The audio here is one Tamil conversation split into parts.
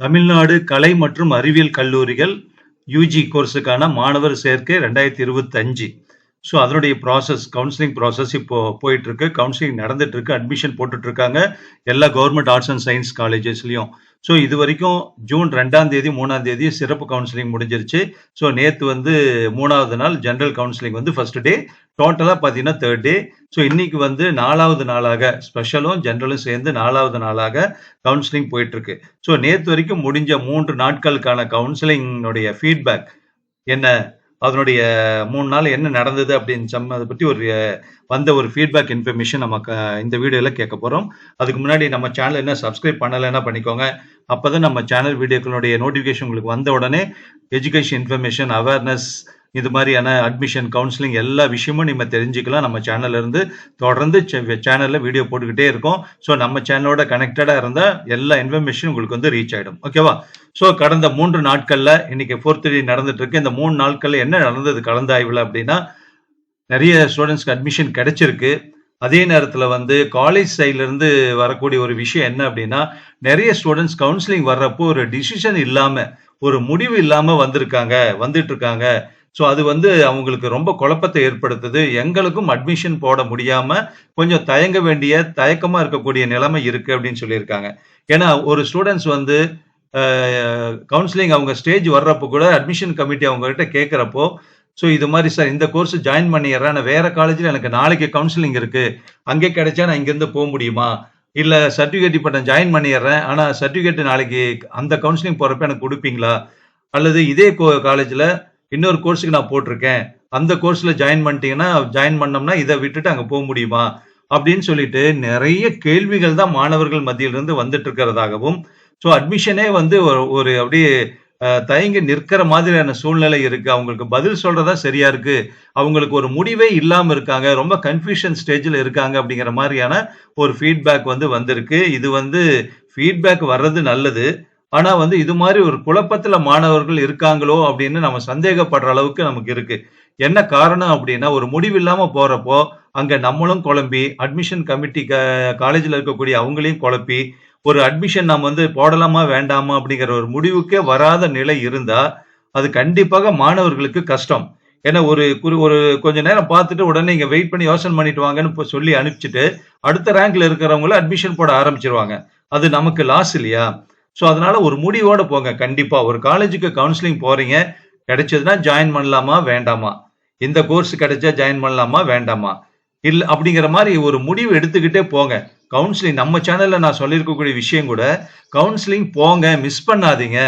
தமிழ்நாடு கலை மற்றும் அறிவியல் கல்லூரிகள் யூஜி கோர்ஸுக்கான மாணவர் சேர்க்கை ரெண்டாயிரத்தி இருபத்தஞ்சு ஸோ அதனுடைய ப்ராசஸ் கவுன்சிலிங் ப்ராசஸ் இப்போ போயிட்டு இருக்கு. கவுன்சிலிங் நடந்துட்டு இருக்கு. அட்மிஷன் போட்டுட்ருக்காங்க எல்லா கவர்மெண்ட் ஆர்ட்ஸ் அண்ட் சயின்ஸ் காலேஜஸ்லையும் ஸோ இது வரைக்கும் ஜூன் ரெண்டாம் தேதி மூணாம் தேதி சிறப்பு கவுன்சிலிங் முடிஞ்சிருச்சு. ஸோ நேற்று வந்து மூணாவது நாள் ஜென்ரல் கவுன்சிலிங் வந்து ஃபர்ஸ்ட் டே டோட்டலாக பார்த்தீங்கன்னா தேர்ட் டே ஸோ இன்னைக்கு வந்து நாலாவது நாளாக ஸ்பெஷலும் ஜென்ரலும் சேர்ந்து நாலாவது நாளாக கவுன்சிலிங் போயிட்டு இருக்கு ஸோ நேற்று வரைக்கும் முடிஞ்ச மூன்று நாட்களுக்கான கவுன்சிலிங்குடைய ஃபீட்பேக் என்ன? அதனுடைய மூணு நாள் என்ன நடந்தது அப்படின்னு சம் அதை பற்றி ஒரு வந்த ஒரு ஃபீட்பேக் இன்ஃபர்மேஷன் நம்ம க- இந்த வீடியோவில் கேட்க போகிறோம் அதுக்கு முன்னாடி நம்ம சேனல் என்ன சப்ஸ்கிரைப் பண்ணலைன்னா பண்ணிக்கோங்க. அப்போ தான் நம்ம சேனல் வீடியோக்களுடைய நோட்டிஃபிகேஷன் உங்களுக்கு வந்த உடனே எஜுகேஷன் இன்ஃபர்மேஷன் அவேர்னஸ் இது மாதிரியான அட்மிஷன் கவுன்சிலிங் எல்லா விஷயமும் நம்ம தெரிஞ்சுக்கலாம். நம்ம சேனல்ல இருந்து தொடர்ந்து சேனலில் வீடியோ போட்டுக்கிட்டே இருக்கோம். ஸோ நம்ம சேனலோட கனெக்டடா இருந்தால் எல்லா இன்ஃபர்மேஷன் உங்களுக்கு வந்து ரீச் ஆகிடும் ஓகேவா ஸோ கடந்த மூன்று நாட்களில் இன்னைக்கு ஃபோர்த் டே நடந்துட்டு இருக்கு. இந்த மூணு நாட்களில் என்ன நடந்தது கலந்தாய்வில் அப்படின்னா நிறைய ஸ்டூடெண்ட்ஸ்க்கு அட்மிஷன் கிடைச்சிருக்கு. அதே நேரத்தில் வந்து காலேஜ் இருந்து வரக்கூடிய ஒரு விஷயம் என்ன அப்படின்னா நிறைய ஸ்டூடெண்ட்ஸ் கவுன்சிலிங் வர்றப்போ ஒரு டிசிஷன் இல்லாமல் ஒரு முடிவு இல்லாமல் வந்திருக்காங்க வந்துட்டு இருக்காங்க. ஸோ அது வந்து அவங்களுக்கு ரொம்ப குழப்பத்தை ஏற்படுத்துது. எங்களுக்கும் அட்மிஷன் போட முடியாமல் கொஞ்சம் தயங்க வேண்டிய தயக்கமாக இருக்கக்கூடிய நிலைமை இருக்குது அப்படின்னு சொல்லியிருக்காங்க. ஏன்னா ஒரு ஸ்டூடெண்ட்ஸ் வந்து கவுன்சிலிங் அவங்க ஸ்டேஜ் வர்றப்போ கூட அட்மிஷன் கமிட்டி அவங்ககிட்ட கேட்குறப்போ ஸோ இது மாதிரி சார் இந்த கோர்ஸ் ஜாயின் பண்ணிடுறேன். ஆனால் வேற காலேஜில் எனக்கு நாளைக்கு கவுன்சிலிங் இருக்குது அங்கே கிடைச்சா நான் இங்கேருந்து போக முடியுமா? இல்லை சர்டிஃபிகேட் இப்போ நான் ஜாயின் பண்ணிடுறேன். ஆனால் சர்டிஃபிகேட் நாளைக்கு அந்த கவுன்சிலிங் போகிறப்ப எனக்கு கொடுப்பீங்களா? அல்லது இதே காலேஜில் இன்னொரு கோர்ஸுக்கு நான் போட்டிருக்கேன். அந்த கோர்ஸில் ஜாயின் பண்ணிட்டீங்கன்னா ஜாயின் பண்ணோம்னா இதை விட்டுட்டு அங்கே போக முடியுமா? அப்படின்னு சொல்லிட்டு நிறைய கேள்விகள் தான் மாணவர்கள் மத்தியிலிருந்து வந்துட்டு இருக்கிறதாகவும் ஸோ அட்மிஷனே வந்து ஒரு ஒரு அப்படியே தயங்கி நிற்கிற மாதிரியான சூழ்நிலை இருக்கு. அவங்களுக்கு பதில் சொல்றதா சரியா இருக்கு. அவங்களுக்கு ஒரு முடிவே இல்லாம இருக்காங்க. ரொம்ப கன்ஃபியூஷன் ஸ்டேஜில் இருக்காங்க அப்படிங்கிற மாதிரியான ஒரு ஃபீட்பேக் வந்து வந்திருக்கு. இது வந்து ஃபீட்பேக் வர்றது நல்லது. ஆனா வந்து இது மாதிரி ஒரு குழப்பத்துல மாணவர்கள் இருக்காங்களோ அப்படின்னு நம்ம சந்தேகப்படுற அளவுக்கு நமக்கு இருக்கு. என்ன காரணம் அப்படின்னா ஒரு முடிவு இல்லாம போறப்போ அங்க நம்மளும் குழம்பி அட்மிஷன் கமிட்டி காலேஜில் இருக்கக்கூடிய அவங்களையும் குழப்பி ஒரு அட்மிஷன் நம்ம வந்து போடலாமா வேண்டாமா அப்படிங்கிற ஒரு முடிவுக்கே வராத நிலை இருந்தா அது கண்டிப்பாக மாணவர்களுக்கு கஷ்டம். ஏன்னா ஒரு குறி ஒரு கொஞ்ச நேரம் பார்த்துட்டு உடனே இங்க வெயிட் பண்ணி யோசனை பண்ணிட்டு வாங்கன்னு சொல்லி அனுப்பிச்சிட்டு அடுத்த ரேங்க்ல இருக்கிறவங்கள அட்மிஷன் போட ஆரம்பிச்சிருவாங்க. அது நமக்கு லாஸ் இல்லையா? ஸோ அதனால ஒரு முடிவோட போங்க. கண்டிப்பா. ஒரு காலேஜுக்கு கவுன்சிலிங் போறீங்க. கிடைச்சதுன்னா ஜாயின் பண்ணலாமா வேண்டாமா? இந்த கோர்ஸ் கிடைச்சா ஜாயின் பண்ணலாமா வேண்டாமா? இல்ல அப்படிங்கிற மாதிரி ஒரு முடிவு எடுத்துக்கிட்டே போங்க. கவுன்சிலிங் நம்ம சேனல்ல நான் சொல்லியிருக்கக்கூடிய விஷயம் கூட கவுன்சிலிங் போங்க மிஸ் பண்ணாதீங்க.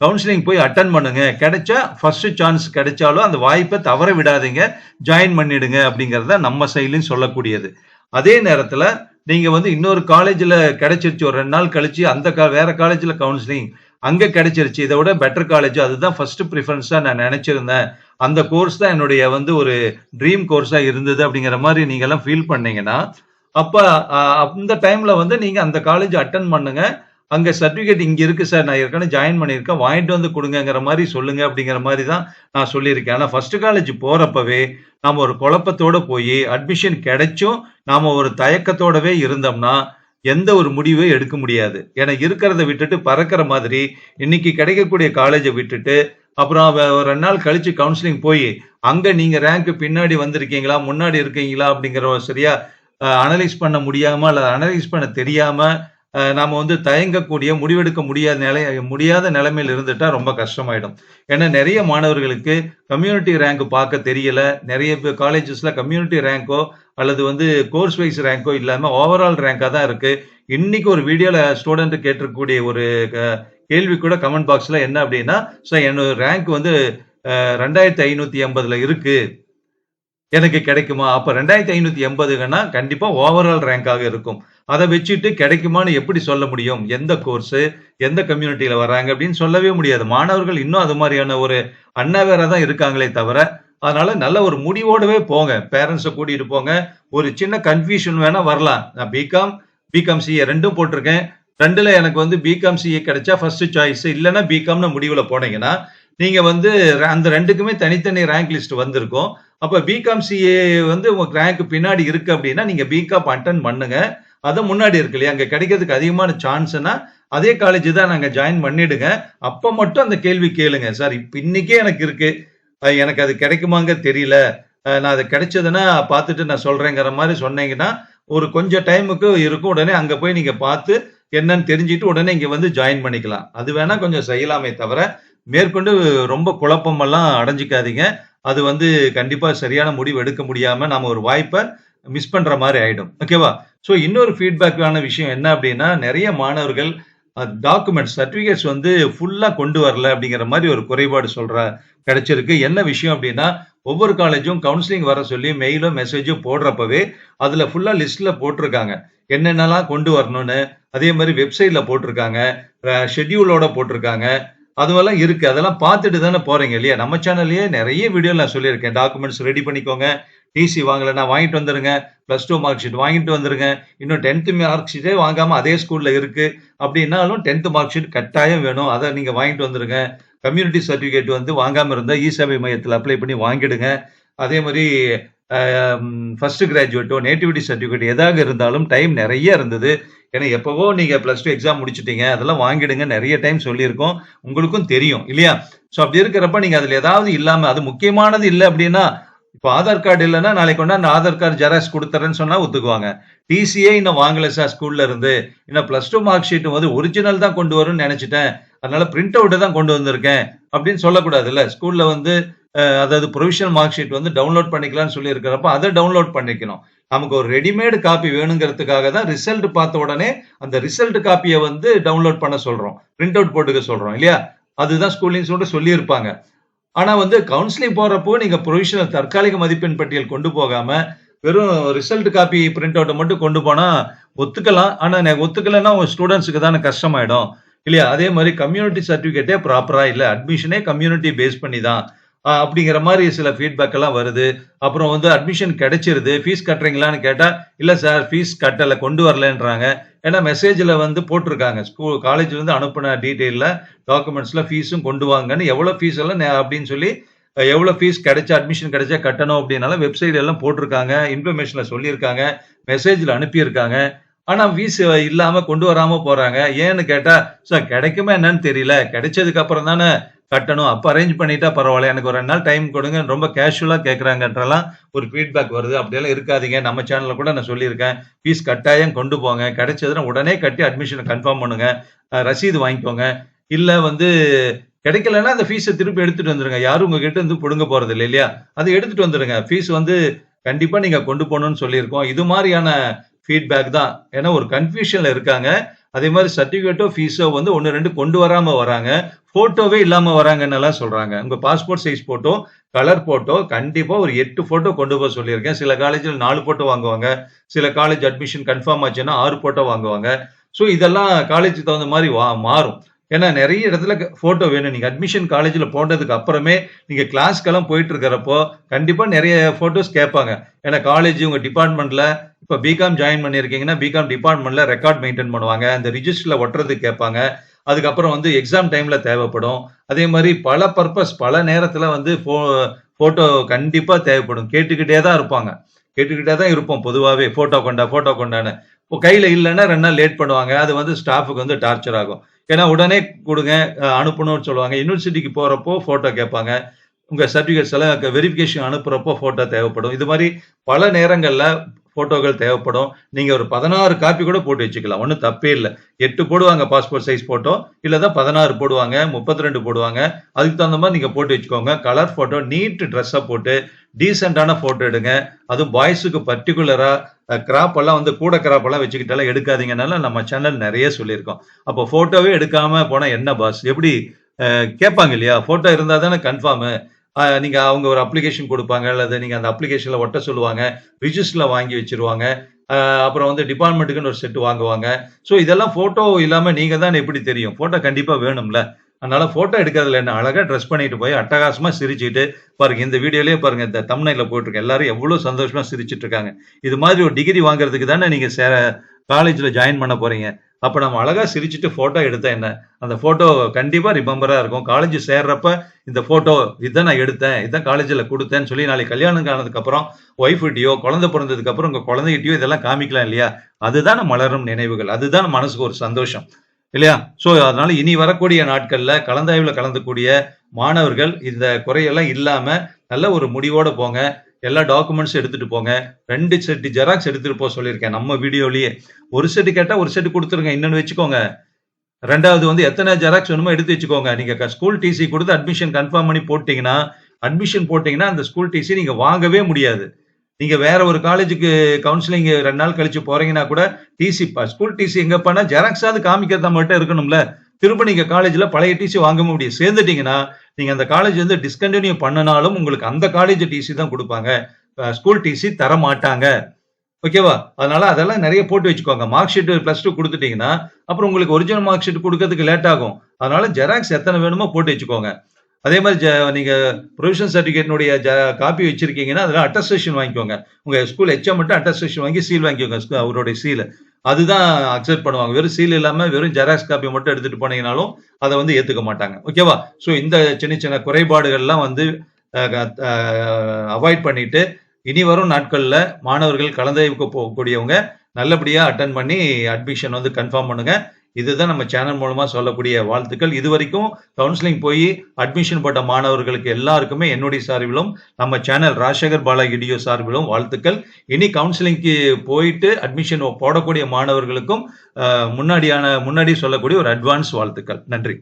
கவுன்சிலிங் போய் அட்டன் பண்ணுங்க. கிடைச்சா ஃபர்ஸ்ட் சான்ஸ் கிடைச்சாலும் அந்த வாய்ப்பை தவற விடாதீங்க. ஜாயின் பண்ணிடுங்க அப்படிங்கறத நம்ம சைட்லயும் சொல்லக்கூடியது. அதே நேரத்துல நீங்க வந்து இன்னொரு காலேஜ்ல கிடைச்சிருச்சு ஒரு ரெண்டு நாள் கழிச்சு அந்த வேற காலேஜ்ல கவுன்சிலிங் அங்க கிடைச்சிருச்சு. இதை விட பெட்டர் காலேஜ் அதுதான் ஃபர்ஸ்ட் ப்ரிஃபரன்ஸா நான் நினைச்சிருந்தேன். அந்த கோர்ஸ் தான் என்னுடைய வந்து ஒரு ட்ரீம் கோர்ஸா இருந்தது அப்படிங்கிற மாதிரி நீங்க எல்லாம் ஃபீல் பண்ணீங்கன்னா அப்ப அந்த டைம்ல வந்து நீங்க அந்த காலேஜ் அட்டன் பண்ணுங்க. அங்க சர்டிபிகேட் இங்க இருக்கு சார் நான் ஏற்கனவே ஜாயின் பண்ணியிருக்கேன். வாங்கிட்டு வந்து கொடுங்கங்கிற மாதிரி சொல்லுங்க அப்படிங்கிற மாதிரி தான் நான் சொல்லியிருக்கேன். ஆனா ஃபர்ஸ்ட் காலேஜ் போறப்பவே நாம ஒரு குழப்பத்தோட போய் அட்மிஷன் கிடைச்சும் நாம ஒரு தயக்கத்தோடவே இருந்தோம்னா எந்த ஒரு முடிவும் எடுக்க முடியாது. ஏன்னா இருக்கிறத விட்டுட்டு பறக்கிற மாதிரி இன்னைக்கு கிடைக்கக்கூடிய காலேஜை விட்டுட்டு அப்புறம் ஒரு ரெண்டு நாள் கழிச்சு கவுன்சிலிங் போய் அங்க நீங்க ரேங்க் பின்னாடி வந்திருக்கீங்களா முன்னாடி இருக்கீங்களா அப்படிங்கிற ஒரு சரியா அனலைஸ் பண்ண முடியாம அல்லது அனலைஸ் பண்ண தெரியாம நாம் வந்து தயங்கக்கூடிய முடிவெடுக்க முடியாத நிலை முடியாத நிலைமையில் இருந்துட்டா ரொம்ப கஷ்டமாயிடும். ஏன்னா நிறைய மாணவர்களுக்கு கம்யூனிட்டி ரேங்க் பார்க்க தெரியல. நிறைய காலேஜஸ்ல கம்யூனிட்டி ரேங்கோ அல்லது வந்து கோர்ஸ் வைஸ் ரேங்கோ இல்லாமல் ஓவரால் ரேங்காக தான் இருக்கு. இன்னைக்கு ஒரு வீடியோல ஸ்டூடெண்ட் கேட்டிருக்கக்கூடிய ஒரு க- கேள்வி கூட கமெண்ட் பாக்ஸ்ல என்ன அப்படின்னா சார் என்னோட ரேங்க் வந்து ரெண்டாயிரத்தி ஐநூத்தி எண்பதுல இருக்கு. எனக்கு கிடைக்குமா? அப்ப ரெண்டாயிரத்தி ஐநூத்தி எண்பதுங்கன்னா கண்டிப்பா ஓவரால் ரேங்காக இருக்கும். அதை வச்சுட்டு கிடைக்குமான்னு எப்படி சொல்ல முடியும்? எந்த கோர்ஸ் எந்த கம்யூனிட்டியில வராங்க அப்படின்னு சொல்லவே முடியாது. மாணவர்கள் இன்னும் அது மாதிரியான ஒரு அன்னவேரா தான் இருக்காங்களே தவிர அதனால நல்ல ஒரு முடிவோடவே போங்க. பேரண்ட்ஸை கூட்டிட்டு போங்க. ஒரு சின்ன கன்ஃபியூஷன் வேணா வரலாம். நான் பிகாம் பிகாம் சிஏ ரெண்டும் போட்டிருக்கேன். ரெண்டுல எனக்கு வந்து பிகாம் சிஏ கிடைச்சா ஃபர்ஸ்ட் சாய்ஸ் இல்லைன்னா பிகாம்னு முடிவுல போனீங்கன்னா நீங்க வந்து அந்த ரெண்டுக்குமே தனித்தனி ரேங்க் லிஸ்ட் வந்திருக்கும். அப்ப பிகாம் சிஏ வந்து உங்களுக்கு ரேங்க் பின்னாடி இருக்கு அப்படின்னா நீங்க பிகாம் அட்டன் பண்ணுங்க. அத முன்னாடி இருக்கு இல்லையா? அங்க கிடைக்கிறதுக்கு அதிகமான சான்ஸ்னா அதே காலேஜ் தான் நாங்க ஜாயின் பண்ணிடுங்க. அப்ப மட்டும் அந்த கேள்வி கேளுங்க. சார் இப்ப இன்னைக்கே எனக்கு இருக்கு. எனக்கு அது கிடைக்குமாங்க தெரியல. நான் அது கிடைச்சதுன்னா பார்த்துட்டு நான் சொல்றேங்கிற மாதிரி சொன்னீங்கன்னா, ஒரு கொஞ்சம் டைமுக்கு இருக்கும். உடனே அங்க போய் நீங்க பார்த்து என்னன்னு தெரிஞ்சுட்டு உடனே இங்க வந்து ஜாயின் பண்ணிக்கலாம். அது வேணா கொஞ்சம் செய்யலாமே தவிர, மேற்கொண்டு ரொம்ப குழப்பமெல்லாம் அடைஞ்சிக்காதீங்க அது வந்து கண்டிப்பா சரியான முடிவு எடுக்க முடியாம நாம ஒரு வாய்ப்பை மிஸ் பண்ற மாதிரி ஆயிடும். ஓகேவா? ஸோ இன்னொரு ஃபீட்பேக்கான விஷயம் என்ன அப்படின்னா நிறைய மாணவர்கள் டாக்குமெண்ட் டாக்குமெண்ட்ஸ், வந்து ஃபுல்லாக கொண்டு வரல அப்படிங்கிற மாதிரி ஒரு குறைபாடு சொல்கிற கிடைச்சிருக்கு. என்ன விஷயம் அப்படின்னா ஒவ்வொரு காலேஜும் கவுன்சிலிங் வர சொல்லி மெயிலும் மெசேஜும் போடுறப்பவே, அதில் ஃபுல்லாக லிஸ்ட்டில் போட்டிருக்காங்க என்னென்னலாம் கொண்டு வரணும்னு. அதே மாதிரி வெப்சைட்டில் போட்டிருக்காங்க ஷெட்யூலோட போட்டிருக்காங்க அதுவெல்லாம் இருக்குது அதெல்லாம் பார்த்துட்டு தானே போகிறீங்க இல்லையா? நம்ம சேனல்லையே நிறைய வீடியோ நான் சொல்லியிருக்கேன். டாக்குமெண்ட்ஸ் ரெடி பண்ணிக்கோங்க. டிசி வாங்கலைன்னா வாங்கிட்டு வந்துருங்க. ப்ளஸ் டூ மார்க் ஷீட் வாங்கிட்டு வந்துருங்க. இன்னும் 10த் மார்க் ஷீட்டே வாங்காமல் அதே ஸ்கூலில் இருக்குது அப்படின்னாலும் டென்த்து மார்க் ஷீட் கட்டாயம் வேணும். அதை நீங்கள் வாங்கிட்டு வந்துருங்க. கம்யூனிட்டி சர்டிஃபிகேட் வந்து வாங்காமல் இருந்தால் இ-சேவை மையத்தில் அப்ளை பண்ணி வாங்கிடுங்க. அதே மாதிரி ஃபஸ்ட்டு ஃபர்ஸ்ட் கிராஜுவேட்டோ, நேட்டிவிட்டி சர்டிஃபிகேட் எதாக இருந்தாலும் டைம் நிறைய இருந்தது. ஏன்னா எப்போவோ நீங்கள் ப்ளஸ் டூ எக்ஸாம் முடிச்சிட்டீங்க அதெல்லாம் வாங்கிடுங்க. நிறைய டைம் சொல்லியிருக்கோம். உங்களுக்கும் தெரியும் இல்லையா? ஸோ அப்படி இருக்கிறப்ப நீங்கள் அதில் ஏதாவது இல்லாமல் அது முக்கியமானது இல்லை அப்படின்னா இப்போ ஆதார் கார்டு இல்லைன்னா நாளைக்கு கொண்டாந்து ஆதார் கார்டு ஜெராக்ஸ் கொடுத்துறேன்னு சொன்னா ஒத்துக்குவாங்க. டிசியே இன்னும் வாங்கல சார் ஸ்கூல்ல இருந்து. இன்னும் பிளஸ் டூ மார்க் ஷீட் வந்து ஒரிஜினல் தான் கொண்டு வரும்னு நினைச்சிட்டேன் அதனால பிரிண்ட் அவுட்டை தான் கொண்டு வந்திருக்கேன். அப்டின்னு சொல்லக்கூடாதுல்ல. ஸ்கூல்ல வந்து அதாவது ப்ரொவிஷனல் மார்க் ஷீட் வந்து டவுன்லோட் பண்ணிக்கலாம்னு சொல்லி இருக்கிறப்ப, அதை டவுன்லோட் பண்ணிக்கணும். நமக்கு ஒரு ரெடிமேட் காப்பி வேணுங்கிறதுக்காக தான் ரிசல்ட் பார்த்த உடனே அந்த ரிசல்ட் காப்பியை வந்து டவுன்லோட் பண்ண சொல்றோம். பிரிண்ட் அவுட் போட்டுக்க சொல்றோம் இல்லையா? அதுதான் ஸ்கூல்லையும் சொல்லிட்டு சொல்லியிருப்பாங்க. ஆனால் வந்து கவுன்சிலிங் போகிறப்போ நீங்கள் ப்ரொவிஷனல் தற்காலிக மதிப்பெண் பட்டியல் கொண்டு போகாமல் வெறும் ரிசல்ட் காப்பி பிரிண்ட் அவுட்டை மட்டும் கொண்டு போனால் ஒத்துக்கலாம். ஆனால் ந ஒத்துக்கலைன்னா உங்கள் ஸ்டூடெண்ட்ஸுக்கு தானே கஷ்டமாயிடும். இல்லையா? அதே மாதிரி கம்யூனிட்டி சர்டிஃபிகேட்டே ப்ராப்பராக இல்லை அட்மிஷனே கம்யூனிட்டி பேஸ் பண்ணி தான். அப்படிங்கிற மாதிரி சில ஃபீட்பேக் எல்லாம் வருது. அப்புறம் வந்து அட்மிஷன் கிடைச்சிருது. ஃபீஸ் கட்டுறீங்களான்னு கேட்டால் இல்லை சார் ஃபீஸ் கட்டலை கொண்டு வரலன்றாங்க. ஏன்னா மெசேஜில் வந்து போட்டிருக்காங்க ஸ்கூல் காலேஜ்லேருந்து அனுப்பின டீட்டெயிலில் டாக்குமெண்ட்ஸில் ஃபீஸும் கொண்டு வாங்கன்னு எவ்வளோ ஃபீஸ் எல்லாம் அப்படின்னு சொல்லி எவ்வளோ ஃபீஸ் கிடைச்சா அட்மிஷன் கிடைச்சா கட்டணும் அப்படின்னால வெப்சைட் எல்லாம் போட்டிருக்காங்க இன்ஃபர்மேஷனில் சொல்லியிருக்காங்க. மெசேஜில் அனுப்பியிருக்காங்க. ஆனால் ஃபீஸ் இல்லாமல் கொண்டு வராமல் போகிறாங்க ஏன்னு கேட்டால் சார் கிடைக்குமா என்னன்னு தெரியல. கிடைச்சதுக்கு அப்புறம் தானே கட்டணும். அப்போ அரேஞ்ச் பண்ணிட்டா பரவாயில்ல எனக்கு ஒரு ரெண்டு நாள் டைம் கொடுங்க. ரொம்ப கேஷுவலாக கேட்குறாங்கன்றலாம் ஒரு ஃபீட்பேக் வருது. அப்படியெல்லாம் இருக்காதீங்க. நம்ம சேனலில் கூட நான் சொல்லியிருக்கேன். ஃபீஸ் கட்டாயம் கொண்டு போங்க. கிடைச்சதுன்னா உடனே கட்டி அட்மிஷனை கன்ஃபார்ம் பண்ணுங்க. ரசீது வாங்கிக்கோங்க. இல்லை வந்து கிடைக்கலன்னா அந்த ஃபீஸை திருப்பி எடுத்துட்டு வந்துருங்க. யாரும் உங்ககிட்ட இருந்து போகிறது இல்லை இல்லையா? அதை எடுத்துட்டு வந்துடுங்க ஃபீஸ் வந்து கண்டிப்பாக நீங்கள் கொண்டு போகணும்னு சொல்லியிருக்கோம். இது மாதிரியான ஃபீட்பேக் தான். ஏன்னா ஒரு கன்ஃபியூஷனில் இருக்காங்க. அதே மாதிரி சர்டிஃபிகேட்டோ ஃபீஸோ வந்து 1, 2 கொண்டு வராமல் வராங்க. ஃபோட்டோவே இல்லாமல் வராங்கன்னெல்லாம் சொல்கிறாங்க உங்கள் passport size photo, colour photo கண்டிப்பாக ஒரு எட்டு ஃபோட்டோ கொண்டு போ சொல்லியிருக்கேன். சில காலேஜில் நாலு ஃபோட்டோ வாங்குவாங்க. சில காலேஜ் அட்மிஷன் கன்ஃபார்ம் ஆச்சுன்னா ஆறு ஃபோட்டோ வாங்குவாங்க. ஸோ இதெல்லாம் காலேஜுக்கு தகுந்த மாதிரி வா மாறும். ஏன்னா நிறைய இடத்துல க ஃபோட்டோ வேணும். நீங்க அட்மிஷன் காலேஜ்ல போனதுக்கு அப்புறமே நீங்க கிளாஸ்க்கெல்லாம் போயிட்டு இருக்கிறப்போ, கண்டிப்பா நிறைய ஃபோட்டோஸ் கேட்பாங்க. ஏன்னா காலேஜ் உங்க டிபார்ட்மெண்ட்ல இப்ப பிகாம் ஜாயின் பண்ணியிருக்கீங்கன்னா, பிகாம் டிபார்ட்மெண்ட்ல ரெக்கார்ட் மெயின்டெயின் பண்ணுவாங்க. அந்த ரிஜிஸ்டர்ல ஒட்டுறதுக்கு கேட்பாங்க. அதுக்கப்புறம் வந்து எக்ஸாம் டைம்ல தேவைப்படும். அதே மாதிரி பல பர்பஸ் பல நேரத்துல வந்து ஃபோ ஃபோட்டோ கண்டிப்பா தேவைப்படும். கேட்டுக்கிட்டே தான் இருப்பாங்க. கேட்டுக்கிட்டே தான் இருப்போம் பொதுவாகவே ஃபோட்டோ கொண்டா, ஃபோட்டோ கொண்டான்னு. இப்போ கையில இல்லைன்னா ரெண்டு நாள் லேட் பண்ணுவாங்க. அது வந்து ஸ்டாஃபுக்கு வந்து டார்ச்சர் ஆகும். ஏன்னா உடனே குடுங்க, அனுப்பணும்னு சொல்லுவாங்க. யூனிவர்சிட்டிக்கு போறப்போ ஃபோட்டோ கேட்பாங்க. உங்க சர்டிபிகேட்ஸ் எல்லாம் வெரிஃபிகேஷன் அனுப்புறப்போ ஃபோட்டோ தேவைப்படும். இது மாதிரி பல நேரங்கள்ல ஃபோட்டோக்கள் தேவைப்படும். நீங்கள் ஒரு 16 காப்பி கூட போட்டு வச்சுக்கலாம். ஒன்றும் தப்பே இல்லை எட்டு போடுவாங்க பாஸ்போர்ட் சைஸ் ஃபோட்டோ. இல்லை தான் பதினாறு போடுவாங்க. 32 போடுவாங்க. அதுக்கு தகுந்த மாதிரி நீங்கள் போட்டு வச்சுக்கோங்க. கலர் ஃபோட்டோ நீட் ட்ரெஸ்ஸை போட்டு டீசெண்டான ஃபோட்டோ எடுங்க. அதுவும் பாய்ஸுக்கு பர்டிகுலராக கிராப்பெல்லாம் கிராப் எல்லாம் வந்து கூட கிராப் எல்லாம் வச்சுக்கிட்டெல்லாம் நம்ம சேனல் நிறைய சொல்லியிருக்கோம். அப்போ ஃபோட்டோவே எடுக்காமல் போனால் என்ன பாஸ்? எப்படி கேட்பாங்க இல்லையா? ஃபோட்டோ இருந்தால் தானே கன்ஃபார்மு. நீங்க அவங்க ஒரு அப்ளிகேஷன் கொடுப்பாங்க அல்லது நீங்க அந்த அப்ளிகேஷன்ல ஒட்ட சொல்லுவாங்க. ரிஜிஸ்டர்ல வாங்கி வச்சுருவாங்க. அப்புறம் வந்து டிபார்ட்மெண்ட்டுக்குன்னு ஒரு செட்டு வாங்குவாங்க. ஸோ இதெல்லாம் ஃபோட்டோ இல்லாம நீங்க தான் எப்படி தெரியும்? ஃபோட்டோ கண்டிப்பா வேணும்ல. அதனால ஃபோட்டோ எடுக்கிறதுல என்ன? அழகா ட்ரெஸ் பண்ணிட்டு போய் அட்டகாசமா சிரிச்சுட்டு பாருங்க இந்த வீடியோலயே பாருங்க இந்த தம்ப்நெயில்ல போட்டுருக்கேன். எல்லாரும் எவ்வளோ சந்தோஷமா சிரிச்சுட்டு இருக்காங்க. இது மாதிரி ஒரு டிகிரி வாங்குறதுக்கு தானே நீங்க சே காலேஜ்ல ஜாயின் பண்ண போறீங்க. அப்போ நம்ம அழகாக சிரிச்சுட்டு ஃபோட்டோ எடுத்தேன் என்ன? அந்த ஃபோட்டோ கண்டிப்பாக ரிமம்பராக இருக்கும். காலேஜ் சேர்றப்ப இந்த ஃபோட்டோ இதான் நான் எடுத்தேன். இதான் காலேஜில் கொடுத்தேன்னு சொல்லி நாளைக்கு கல்யாணம் ஆனதுக்கப்புறம் ஒய்ஃப்கிட்டயோ, குழந்தை பிறந்ததுக்கப்புறம் உங்கள் குழந்தைகிட்டயோ இதெல்லாம் காமிக்கலாம் இல்லையா? அதுதான் மலரும் நினைவுகள். அதுதான் மனசுக்கு ஒரு சந்தோஷம். இல்லையா? ஸோ அதனால இனி வரக்கூடிய நாட்களில் கலந்தாய்வில் கலந்துக்கூடிய மாணவர்கள் இந்த குறையெல்லாம் இல்லாமல் நல்ல ஒரு முடிவோட போங்க. எல்லா டாக்குமெண்ட்ஸும் எடுத்துட்டு போங்க. ரெண்டு செட்டு ஜெராக்ஸ் எடுத்துட்டு போக சொல்லியிருக்கேன். நம்ம வீடியோலயே. ஒரு செட்டு கேட்டா ஒரு செட்டு கொடுத்துருங்க இன்னொன்னு வச்சுக்கோங்க. ரெண்டாவது வந்து எத்தனை ஜெராக்ஸ் வேணுமோ எடுத்து வச்சுக்கோங்க. நீங்க ஸ்கூல் டிசி கொடுத்து அட்மிஷன் கன்ஃபார்ம் பண்ணி போட்டீங்கன்னா, அட்மிஷன் போட்டீங்கன்னா அந்த ஸ்கூல் டிசி நீங்க வாங்கவே முடியாது. நீங்க வேற ஒரு காலேஜுக்கு கவுன்சிலிங் ரெண்டு நாள் கழிச்சு போறீங்கன்னா கூட டிசி ஸ்கூல் டிசி எங்கப்பான்னா ஜெராக்ஸாவது காமிக்கிறது நம்மகிட்ட இருக்கணும்ல. திரும்ப நீங்க காலேஜ்ல பழைய டிசி வாங்க முடியும். சேர்ந்துட்டீங்கன்னா, நீங்க அந்த காலேஜ் வந்து டிஸ்கண்டினியூ பண்ணனாலும் உங்களுக்கு அந்த காலேஜ் டிசி தான் கொடுப்பாங்க ஸ்கூல் டிசி தரமாட்டாங்க. ஓகேவா? அதனால அதெல்லாம் நிறைய போட்டு வச்சுக்கோங்க. மார்க் ஷீட் பிளஸ் டூ கொடுத்துட்டீங்கன்னா அப்புறம் உங்களுக்கு ஒரிஜினல் மார்க் ஷீட் கொடுக்கறதுக்கு லேட் ஆகும். அதனால ஜெராக்ஸ் எத்தனை வேணுமோ போட்டு வச்சுக்கோங்க. அதே மாதிரி நீங்க ப்ரொவிஷன் சர்டிபிகேட்னுடைய காப்பி வச்சிருக்கீங்கன்னா, அதெல்லாம் அட்டஸ்டேஷன் வாங்கிக்கோங்க. உங்க ஸ்கூல் ஹெச்எம் மட்டும் அட்டஸ்டேஷன் வாங்கி சீல் வாங்கிக்கோங்க. அவருடைய சீல். அதுதான் அக்செப்ட் பண்ணுவாங்க. வெறும் சீல் இல்லாம வெறும் ஜெராக்ஸ் காப்பி மட்டும் எடுத்துட்டு போனீங்கனாலும், அதை வந்து ஏத்துக்க மாட்டாங்க. ஓகேவா? ஸோ இந்த சின்ன சின்ன குறைபாடுகள்லாம் வந்து க அவாய்ட் பண்ணிட்டு, இனி வரும் நாட்களில் மாணவர்கள் கலந்தாய்வுக்கு போகக்கூடியவங்க நல்லபடியாக அட்டன் பண்ணி அட்மிஷன் வந்து கன்ஃபார்ம் பண்ணுங்க. இதுதான் நம்ம சேனல் மூலமா சொல்லக்கூடிய வாழ்த்துக்கள். இதுவரைக்கும் கவுன்சிலிங் போய் அட்மிஷன் போட்ட மாணவர்களுக்கு எல்லாருக்குமே என்னுடைய சார்பிலும், நம்ம சேனல் ராஜசேகர் பாலாகிடியோ சார்பிலும் வாழ்த்துக்கள். இனி கவுன்சிலிங்க்கு போயிட்டு அட்மிஷன் போடக்கூடிய மாணவர்களுக்கும் முன்னாடியான முன்னாடி சொல்லக்கூடிய ஒரு அட்வான்ஸ் வாழ்த்துக்கள். நன்றி.